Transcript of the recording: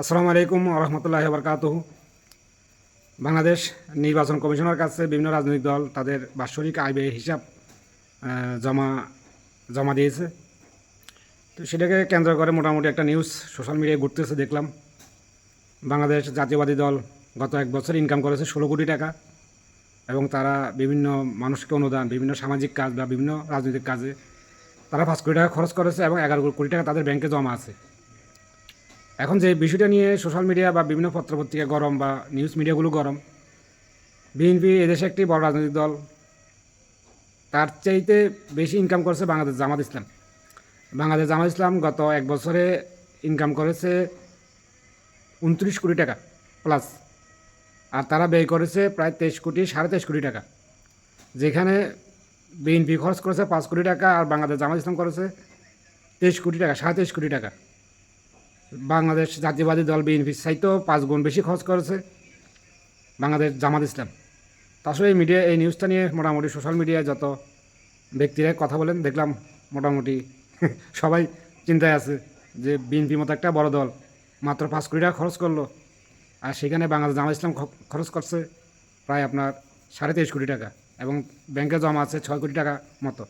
আসসালামু আলাইকুম রহমতুল্লাহ বরকাত বাংলাদেশ নির্বাচন কমিশনের কাছে বিভিন্ন রাজনৈতিক দল তাদের বাৎসরিক আয় ব্যয়ের হিসাব জমা জমা দিয়েছে। তো সেটাকে কেন্দ্র করে মোটামুটি একটা নিউজ সোশ্যাল মিডিয়ায় ঘুরতেছে, দেখলাম। বাংলাদেশ জাতীয়বাদী দল গত এক বছর ইনকাম করেছে ষোলো কোটি টাকা এবং তারা বিভিন্ন মানুষকে অনুদান, বিভিন্ন সামাজিক কাজ বা বিভিন্ন রাজনৈতিক কাজে তারা পাঁচ কোটি টাকা খরচ করেছে এবং এগারো কোটি টাকা তাদের ব্যাংকে জমা আছে। এখন যে বিষয়টা নিয়ে সোশ্যাল মিডিয়া বা বিভিন্ন পত্রপত্রিকা গরম বা নিউজ মিডিয়াগুলো গরম বিএনপি এদেশে একটি বড় রাজনৈতিক দল, তার চাইতে বেশি ইনকাম করেছে বাংলাদেশ জামাত ইসলাম। বাংলাদেশ জামাত ইসলাম গত এক বছরে ইনকাম করেছে উনত্রিশ কোটি টাকা প্লাস আর তারা ব্যয় করেছে প্রায় তেইশ কোটি, সাড়ে তেইশ কোটি টাকা। যেখানে বিএনপি খরচ করেছে পাঁচ কোটি টাকা আর বাংলাদেশ জামাত ইসলাম করেছে তেইশ কোটি টাকা, সাড়ে তেইশ কোটি টাকা। বাংলাদেশ জাতীয়বাদী দল বিএনপির চাইতেও পাঁচ গুণ বেশি খরচ করেছে বাংলাদেশ জামাত ইসলাম। তা আসলে এই মিডিয়া এই নিউজটা নিয়ে মোটামুটি সোশ্যাল মিডিয়ায় যত ব্যক্তিরা কথা বলেন, দেখলাম মোটামুটি সবাই চিন্তায় আছে যে বিএনপি মতো একটা বড় দল মাত্র পাঁচ কোটি টাকা খরচ করল। আর সেখানে বাংলাদেশ জামাত ইসলাম খরচ করছে প্রায় আপনার সাড়ে তেইশ কোটি টাকা এবং ব্যাংকে জমা আছে ছয় কোটি টাকা মতো।